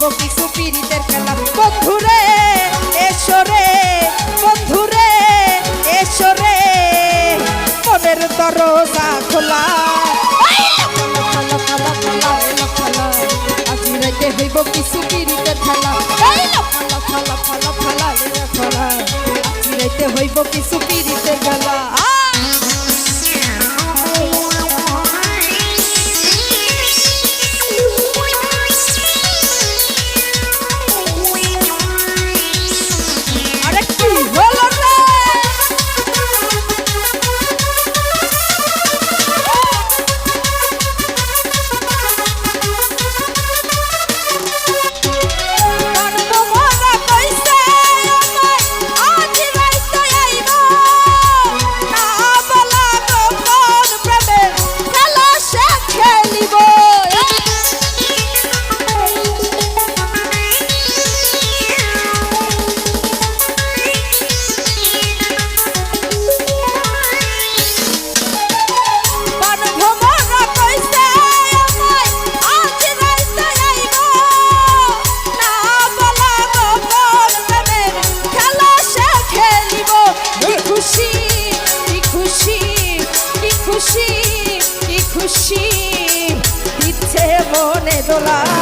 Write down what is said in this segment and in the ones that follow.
করব কিছু পীড়িতের খেলা। বন্ধুরে এসরে বন্ধুরে এসরে মনের দরজা খোলা। হইব কিছু পীড়িতের খেলা। ফালা ফালা ফালা ফালা ফালা হইব কিছু পীড়িতের খেলা। do lado.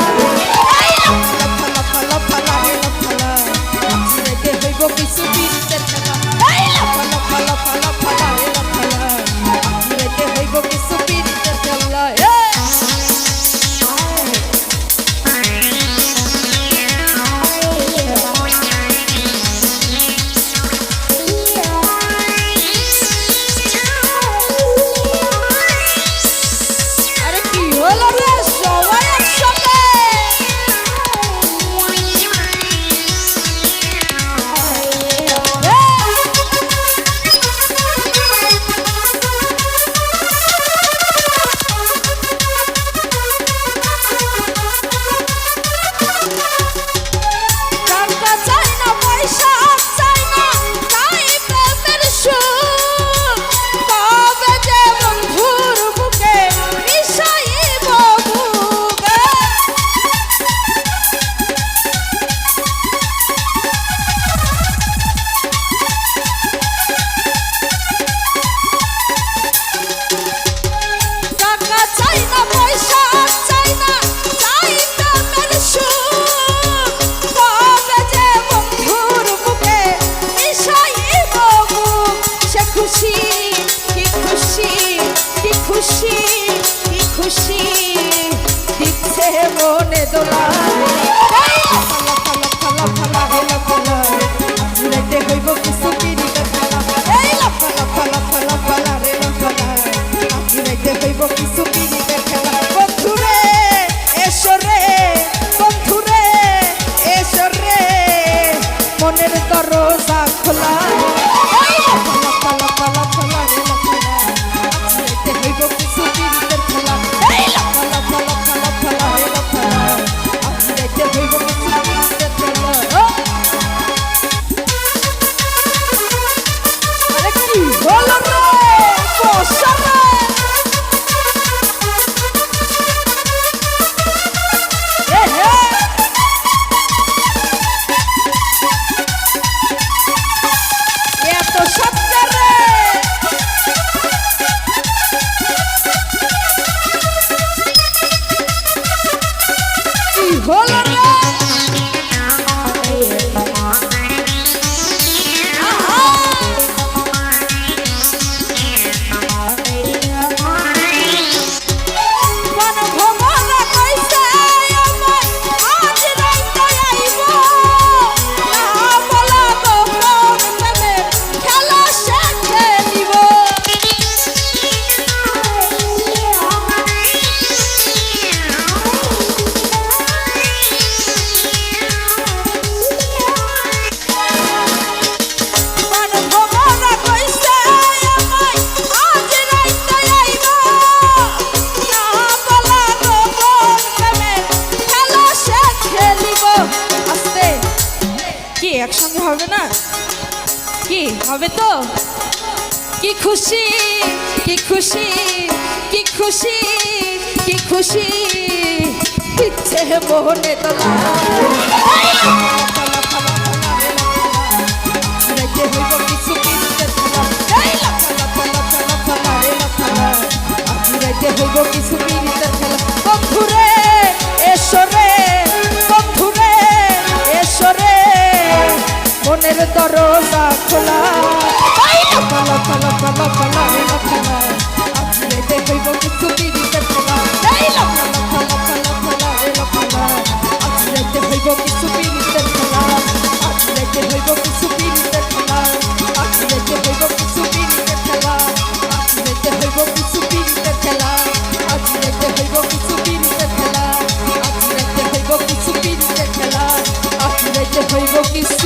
হলো না। একসঙ্গে হবে না কি হবে তো কি খুশি কি খুশি কি খুশি কি খুশি ইচ্ছে মোহনে তলা কিছু কি মনের দরজা খোলা। এই লাফা লাফা লাফা লাফা লা রে লাফা লা। আজ রাইতে হইব কিছু পিড়িতে খেলা। এই লাফা লাফা লাফা লাফা লা রে লাফা লা। আজ রাইতে হইব কিছু পিড়িতে খেলা। আজ রাইতে কিছু পিড়িতে খেলা। আজ রাইতে কিছু রাইতে হইব কিছু